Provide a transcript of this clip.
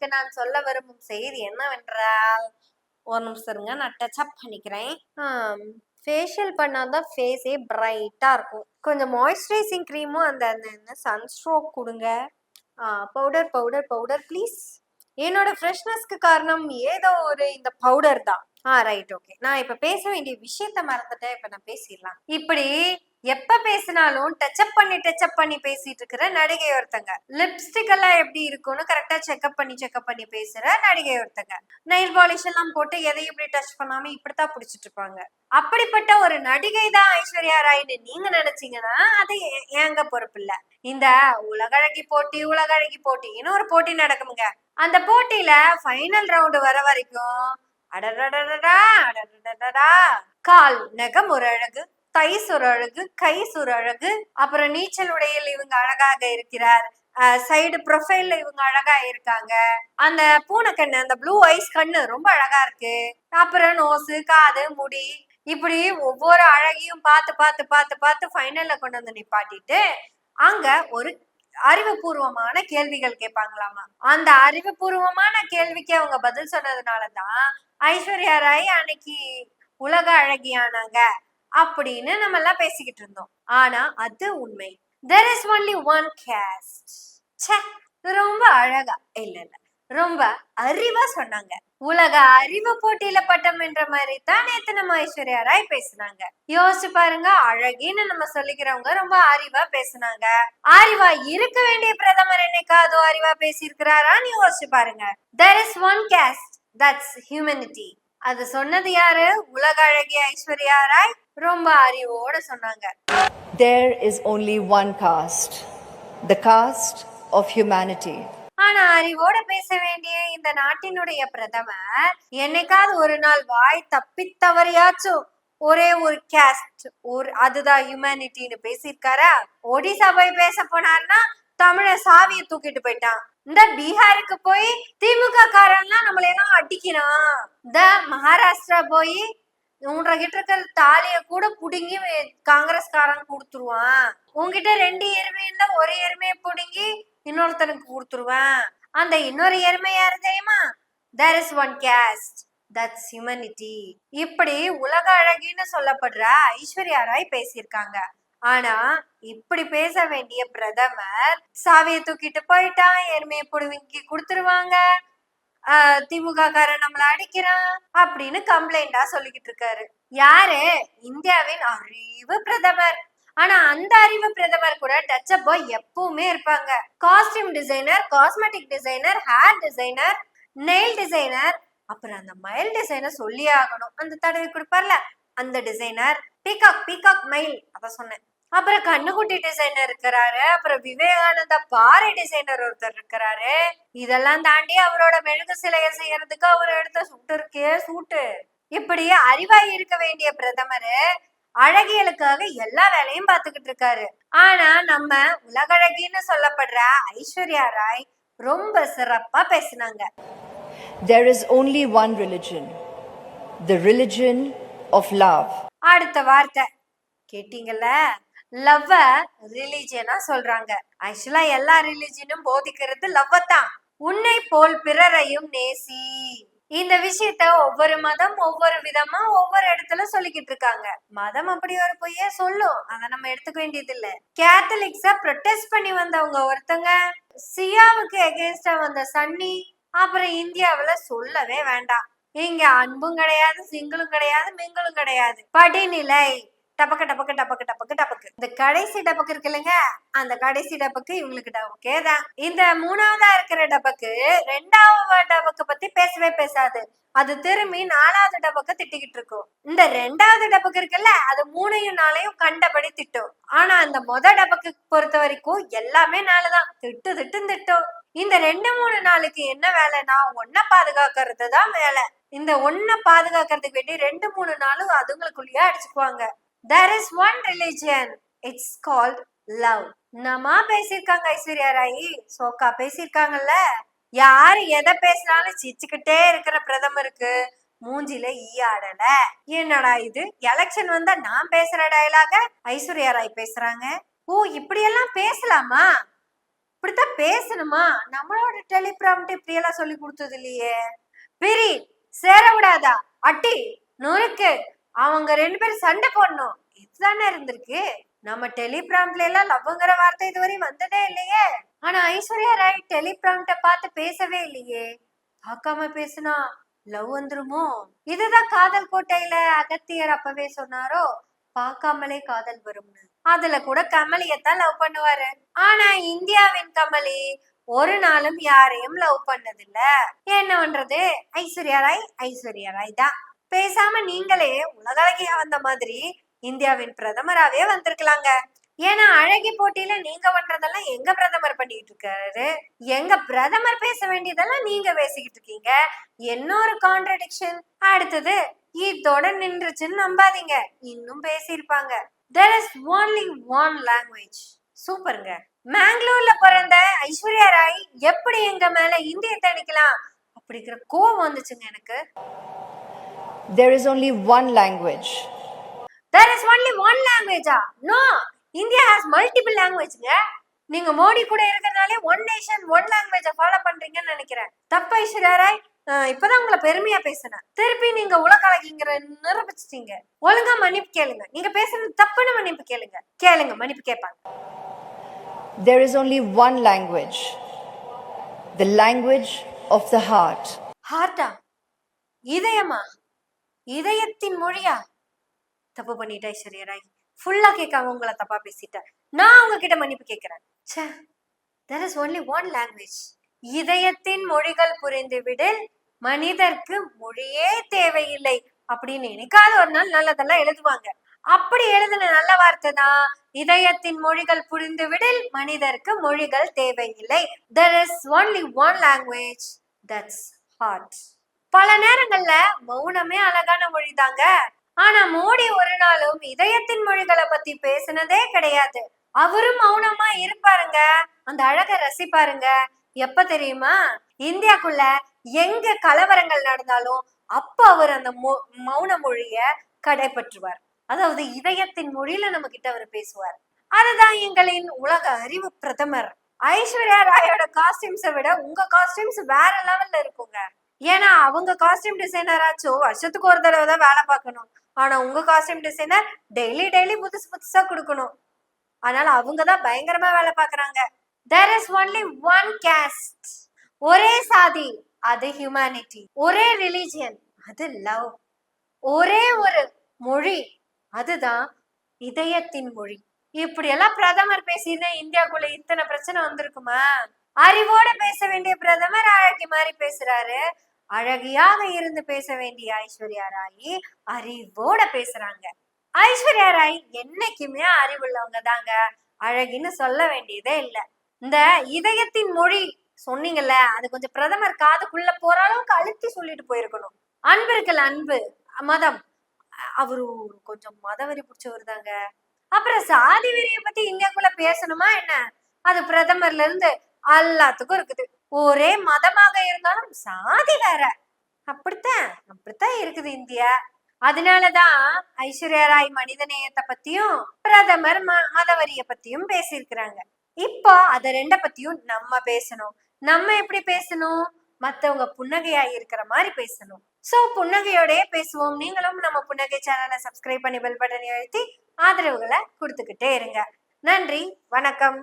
உங்களுக்கு நான் சொல்ல விரும்பும் செய்தி என்னவென்றால் ஒரு நிமிஷம் இருங்க. நான் டச் அப் பண்ணிக்கிறேன். ஃபேஷியல் பண்ணாதான் ஃபேஸே பிரைட்டா இருக்கும். கொஞ்சம் மாய்ஸ்சரைசிங் க்ரீமும் அந்த அந்த சன்ஸ்ட்ரோக் கொடுங்க. பவுடர் பவுடர் பவுடர் ப்ளீஸ் என்னோட ஃப்ரெஷ்னஸ்க்கு காரணம் ஏதோ ஒரு இந்த பவுடர் தான். ஆ ரைட் ஓகே நான் இப்ப பேச வேண்டிய விஷயத்த மறந்துட்டேன். இப்ப நான் பேசிடலாம். இப்படி எப்ப பேசினாலும் டச்சப் பண்ணி டச்சப் பண்ணி பேசிட்டு இருக்கிற நடிகை ஒருத்தங்க. லிப்ஸ்டிக் எல்லாம் எப்படி இருக்கும்னு கரெக்டா செக்அப் பண்ணி செக்அப் பண்ணி பேசுற நடிகை ஒருத்தங்க. நெயில் பாலிஷ் எல்லாம் போட்டு எதையும் இப்படி டச் பண்ணாம இப்படித்தான் புடிச்சிட்டு இருப்பாங்க. அப்படிப்பட்ட ஒரு நடிகை தான் ஐஸ்வர்யா ராய்னு நீங்க நினைச்சீங்கன்னா அது ஏ- ஏங்க பொறுப்பு இல்ல. இந்த உலகழகி போட்டி உலகழகி போட்டின்னு ஒரு போட்டி நடக்குமுங்க. அந்த போட்டியில ஃபைனல் ரவுண்டு வர வரைக்கும் அடடடடடா அடடடடா கால் நகம் ஒரு அழகு தை ஒரு அழகு கை ஒரு அழகு அப்புறம் நீச்சல் உடையில் இவங்க அழகாக இருக்கிறார். சைடு ப்ரொஃபைல்ல இவங்க அழகா இருக்காங்க. அந்த பூனை கண்ணு அந்த ப்ளூ ஐஸ் கண்ணு ரொம்ப அழகா இருக்கு. அப்புறம் நோசு காது முடி இப்படி ஒவ்வொரு அழகையும் பார்த்து பார்த்து பார்த்து பார்த்து ஃபைனல்ல கொண்டு வந்து நிப்பாட்டிட்டு அங்க ஒரு அறிவுபூர்வமான கேள்விகள் கேட்பாங்களாமா? அந்த அறிவுபூர்வமான கேள்விக்கு அவங்க பதில் சொன்னதுனாலதான் ஐஸ்வர்யா ராய் அன்னைக்கு உலக அழகியானாங்க. அப்படின்னு நம்ம எல்லாம் பேசிக்கிட்டு இருந்தோம். ஆனா அது உண்மை. There is only one caste ச்சே ரொம்ப அழகா. இல்ல இல்ல. ரொம்ப அறிவா சொன்னாங்க. உலக அறிவு போட்டியில பட்டம் என்ற மாதிரி தான் நேத்து நம்ம ஐஸ்வர்யா ராய் பேசுனாங்க. யோசிச்சு பாருங்க அழகின்னு நம்ம சொல்லிக்கிறவங்க ரொம்ப அறிவா பேசுனாங்க. அறிவா இருக்க வேண்டிய பிரதமர் என்னைக்காவது அறிவா பேசியிருக்கிறாரான்னு யோசிச்சு பாருங்க. There is one caste that's humanity அது சொன்னது யாரு? உலக அழகி ஐஸ்வர்யா ராய். ரொம்ப அறிவோட சொன்னாங்க. There is only one caste, the caste of humanity. ஆனா அறிவோட பேச வேண்டிய இந்த நாட்டினுடைய பிரதமர் என்னைக்காவது ஒரு நாள் வாய் தப்பித்தவரையாச்சும் ஒரே ஒரு கேஸ்ட் ஒரு அதுதான் ஹியூமனிட்டின்னு பேசியிருக்காரா? ஒடிசா போய் பேச போனாருன்னா தமிழ சாவியை தூக்கிட்டு போயிட்டான். இந்த பீகாருக்கு போய் திமுக காரன்லாம் நம்மள எல்லாம் அடிக்கிறான். இந்த மகாராஷ்டிரா போய் உன்ற கிட்ட இருக்கிற தாலிய கூட புடுங்கி காங்கிரஸ் காங்கிரஸ்காரன் கொடுத்துருவான். உன்கிட்ட ரெண்டு எருமை ஒரு எருமையை புடுங்கி இன்னொருத்தனுக்கு கொடுத்துருவேன். அந்த இன்னொரு எருமை யாரு தெரியுமா? There is one caste that's humanity இப்படி உலக அழகின்னு சொல்லப்படுற ஐஸ்வர்யா ராய் பேசியிருக்காங்க. ஆனா இப்படி பேச வேண்டிய பிரதமர் சாவியை தூக்கிட்டு போயிட்டான். எருமையை புடுவிங்கி கொடுத்துருவாங்க. ஆஹ் திமுக காரன் நம்மள அடிக்கிறான் அப்படின்னு கம்ப்ளைண்டா சொல்லிக்கிட்டு இருக்காரு. யாரு? இந்தியாவின் அறிவு பிரதமர். ஆனா அந்த அறிவு பிரதமர் கூட டச் அப் பாய் எப்பவுமே இருப்பாங்க. Costume designer cosmetic designer hair designer nail designer அப்புறம் அந்த மயில் டிசைனர் சொல்லியே ஆகணும். அந்த தடவை கொடுப்பார்ல அந்த டிசைனர் பீகாக் பீகாக் மயில் அத சொன்னேன். அப்புறம் கண்ணுக்குட்டி டிசைனர் இருக்கிறாரு. அப்புறம் விவேகானந்தா பாறை டிசைனர் ஒருத்தர் இருக்கிறாரு. இதெல்லாம் தாண்டி அவரோட மெழுகு சிலையை செய்யறதுக்கு அவர் எடுத்த சுட்டு இருக்கே சூட்டு இப்படி அறிவாய் இருக்க வேண்டிய பிரதமர் அழகியலுக்காக எல்லா வேலையும் பார்த்துக்கிட்டு இருக்காரு. ஆனா நம்ம உலகழகின்னு சொல்லப்படுற ஐஸ்வர்யா ராய் ரொம்ப சிறப்பா பேசினாங்க. There is only one religion, the religion of love அடுத்த வார்த்தை. கேட்டீங்கல்ல? லவ்வ ரிலிஜியனா சொல்றாங்க. ஆக்சுவலா எல்லா ரிலிஜியனும் போதிக்கிறது லவ்வ தான். உன்னை போல் பிறரையும் நேசி. இந்த விஷயத்த ஒவ்வொரு மதம் ஒவ்வொரு விதமா ஒவ்வொரு இடத்துல சொல்லிக்கிட்டு இருக்காங்க. மதம் அப்படி ஒரு பொய்யே சொல்லும். அதை நம்ம எடுத்துக்க வேண்டியது இல்ல கேத்தலிக்ஸ ப்ரொட்டஸ்ட் பண்ணி வந்தவங்க ஒருத்தங்க. சியாவுக்கு எகேன்ஸ்டா வந்த சன்னி அப்புறம் இந்தியாவுல சொல்லவே வேண்டாம். இங்க அன்பும் கிடையாது சிங்கிளும் கிடையாது மிங்கிளும் கிடையாது. படிநிலை. டபக்கு டபக்கு டபக்கு டபக்கு டபக்கு. இந்த கடைசி டபக்கு இருக்கு இல்லைங்க அந்த கடைசி டபக்கு இவங்களுக்கு டபக்கே தான். இந்த மூணாவதா இருக்கிற டபக்கு ரெண்டாவது டபக்கு பத்தி பேசவே பேசாது. அது திரும்பி நாலாவது டபக்க திட்டிக்கிட்டு இருக்கும். இந்த ரெண்டாவது டபக்கு இருக்குல்ல அது மூணையும் நாளையும் கண்டபடி திட்டும். ஆனா அந்த மொத டபக்கு பொறுத்த வரைக்கும் எல்லாமே நாலுதான். திட்டு திட்டு திட்டும். இந்த ரெண்டு மூணு நாளுக்கு என்ன வேலைன்னா ஒன்ன பாதுகாக்கிறது தான் வேலை. இந்த ஒன்ன பாதுகாக்கிறதுக்கு வேண்டி ரெண்டு மூணு நாளும் அதுங்களுக்குள்ளேயே அடிச்சுக்குவாங்க. There is one religion it's called love நம்ம பேசியிருக்காங்க ஐஸ்வர்யா ராய்? சோக்கா பேசியிருக்காங்கல்ல? யாரு எதை பேசினாலும் சிச்சுக்கிட்டே இருக்கிற பிரதமருக்கு மூஞ்சில ஈயாடல என்னடா இது? எலெக்ஷன் வந்தா நான் பேசுற டயலாக ஐஸ்வர்யா ராய் பேசுறாங்க. ஓ இப்படியெல்லாம் பேசலாமா? இப்படித்தான் பேசணுமா? நம்மளோட டெலிபிராம்ட் இப்படியெல்லாம் சொல்லி கொடுத்தது இல்லையே. பிரி சேர விடாதா அட்டி நொறுக்கு அவங்க ரெண்டு பேரும் சண்டை போடணும். இதுதானே இருந்திருக்கு. நம்ம டெலிபிராம்ல எல்லாம் லவ்ங்கிற வார்த்தை இதுவரையும் வந்ததே இல்லையே. ஆனா ஐஸ்வர்யா ராய் டெலிபிராம்ட பார்த்து பேசவே இல்லையே. பார்க்காம பேசுனா லவ் வந்துருமோ? இதுதான் காதல் கோட்டையில அகத்தியர் அப்பவே சொன்னாரோ? பார்க்காமலே காதல் வரும்னு. அதுல கூட கமலியத்தான் லவ் பண்ணுவாரு. ஆனா இந்தியாவின் கமலி ஒரு நாளும் யாரையும் லவ் பண்ணதில்ல. என்ன பண்றது? ஐஸ்வர்யா ராய் ஐஸ்வர்யா ராய் தான். பேசாம நீங்களே உலகளகியா வந்த மாதிரி இந்தியாவின் பிரதமராவே வந்திருக்கலாங்க. ஏன்னா அழகி போட்டியில நீங்க பண்றதெல்லாம் எங்க பிரதமர் பண்ணிட்டு இருக்காரு? எங்க பிரதமர் பேச வேண்டியதெல்லாம் நீங்க பேசிக்கிட்டு இருக்கீங்க. என்ன ஒரு கான்ட்ரடிக்ஷன் அடுத்தது இதோட நின்றுச்சுன்னு நம்பாதீங்க. இன்னும் பேசியிருப்பாங்க. There is only one language சூப்பருங்க. மேங்களூர்ல பிறந்த ஐஸ்வர்யா ராய் எப்படி எங்க மேல இந்திய திணிக்கலாம் அப்படிங்கிற கோவம் வந்துச்சுங்க எனக்கு. There is only one language. there is only one லாங்குவேஜா no India has multiple லாங்குவேஜ்ங்க நீங்க மோடி கூட இருக்கிறனாலே ஒன் நேஷன் ஒன் லாங்குவேஜ ஃபாலோ பண்றீங்கன்னு நினைக்கிறேன். தப்பு ஐஸ்வர்யா ராய். இப்பதான் உங்களை பெருமையா பேசுனேன். திருப்பி நீங்க உலகழகிங்கிற நிரூபிச்சிட்டீங்க. ஒழுங்கா மன்னிப்பு கேளுங்க. நீங்க பேசுறது தப்புன்னு மன்னிப்பு கேளுங்க. கேளுங்க மன்னிப்பு கேட்பாங்க. There is only one language. The language of the heart. ஹார்ட்டா இதயமா? இதயத்தின் மொழியா? தப்பு பண்ணிட்டா ஐஸ்வர்யராய். ஃபுல்லா கேட்காம உங்களை தப்பா பேசிட்டேன். நான் உங்ககிட்ட மன்னிப்பு கேட்கிறேன். ச்சே there is only one language இதயத்தின் மொழிகள் புரிந்துவிடில் மனிதர்க்கு மொழியே தேவையில்லை. அப்படின்னு என்னைக்காவது ஒரு நாள் நல்லதெல்லாம் எழுதுவாங்க. அப்படி எழுதின நல்ல வார்த்தை தான் இதயத்தின் மொழிகள் புரிந்துவிடில் மனிதருக்கு மொழிகள் தேவையில்லை. There is only one language that's heart பல நேரங்கள்ல மௌனமே அழகான மொழிதாங்க. ஆனா மோடி ஒரு நாளும் இதயத்தின் மொழிகளை பத்தி பேசுனதே கிடையாது. அவரும் மௌனமா இருப்பாருங்க. அந்த அழகை ரசிப்பாருங்க. எப்ப தெரியுமா? இந்தியாக்குள்ள எங்க கலவரங்கள் நடந்தாலும் அப்ப அவர் அந்த மொ- மௌன மொழிய கடைபற்றுவார். அதாவது இதயத்தின் மொழியில நம்ம கிட்ட அவர் பேசுவார். அதுதான் எங்களின் உலக அறிவு பிரதமர். ஐஸ்வர்யா ராயோட காஸ்டியூம்ஸை விட உங்க காஸ்டியூம்ஸ் வேற லெவல்ல இருக்குங்க. ஏன்னா அவங்க காஸ்டியூம் டிசைனராச்சும் வருஷத்துக்கு ஒரு தடவை தான் வேலை பார்க்கணும். ஆனா உங்க காஸ்டியூம் டிசைனர் டெய்லி டெய்லி புதுசு புதுசா கொடுக்கணும். அதனால அவங்க தான் பயங்கரமா வேலை பார்க்கறாங்க. There is only one caste ஒரே சாதி அது ஹியூமனிட்டி ஒரே ரிலிஜியன் அது லவ் ஒரே ஒரு மொழி அதுதான் இதயத்தின் மொழி. இப்படி எல்லாம் பிரதமர் பேசினா இந்தியாக்குள்ள இத்தனை பிரச்சனை வந்திருக்குமா? அறிவோட பேச வேண்டிய பிரதமர் அழகி மாதிரி பேசுறாரு. அழகியாக இருந்து பேச வேண்டிய ஐஸ்வர்யா ராயி அறிவோட பேசுறாங்க. ஐஸ்வர்யா ராய் என்னைக்குமே அறிவுள்ளவங்க தாங்க. அழகின்னு சொல்ல வேண்டியதே இல்ல. இந்த இதயத்தின் மொழி சொன்னீங்கல்ல அது கொஞ்சம் பிரதமர் காதுக்குள்ள போற அளவுக்கு அழுத்தி சொல்லிட்டு போயிருக்கணும். அன்பு இருக்கல அன்பு மதம். அவரு கொஞ்சம் மதவெறி பிடிச்சவர் தாங்க. அப்புறம் சாதி வெறியை பத்தி இந்தியாக்குள்ள பேசணுமா என்ன? அது பிரதமர்ல இருந்து எல்லாத்துக்கும் இருக்குது. ஒரே மதமாக இருந்தாலும் சாதி வேற. அப்படித்தான் அப்படித்தான் இருக்குது இந்தியா. அதனாலதான் ஐஸ்வர்யா ராய் மனிதநேயத்தை பத்தியும் பிரதமர் ம மதவரிய பத்தியும் பேசியிருக்கிறாங்க. இப்போ அத ரெண்ட பத்தியும் நம்ம பேசணும். நம்ம எப்படி பேசணும்? மத்தவங்க புன்னகையா இருக்கிற மாதிரி பேசணும். சோ புன்னகையோடய பேசுவோம். நீங்களும் நம்ம புன்னகை சேனலை சப்ஸ்கிரைப் பண்ணி பெல் பட்டனை அழுத்தி ஆதரவுகளை கொடுத்துக்கிட்டே இருங்க. நன்றி. வணக்கம்.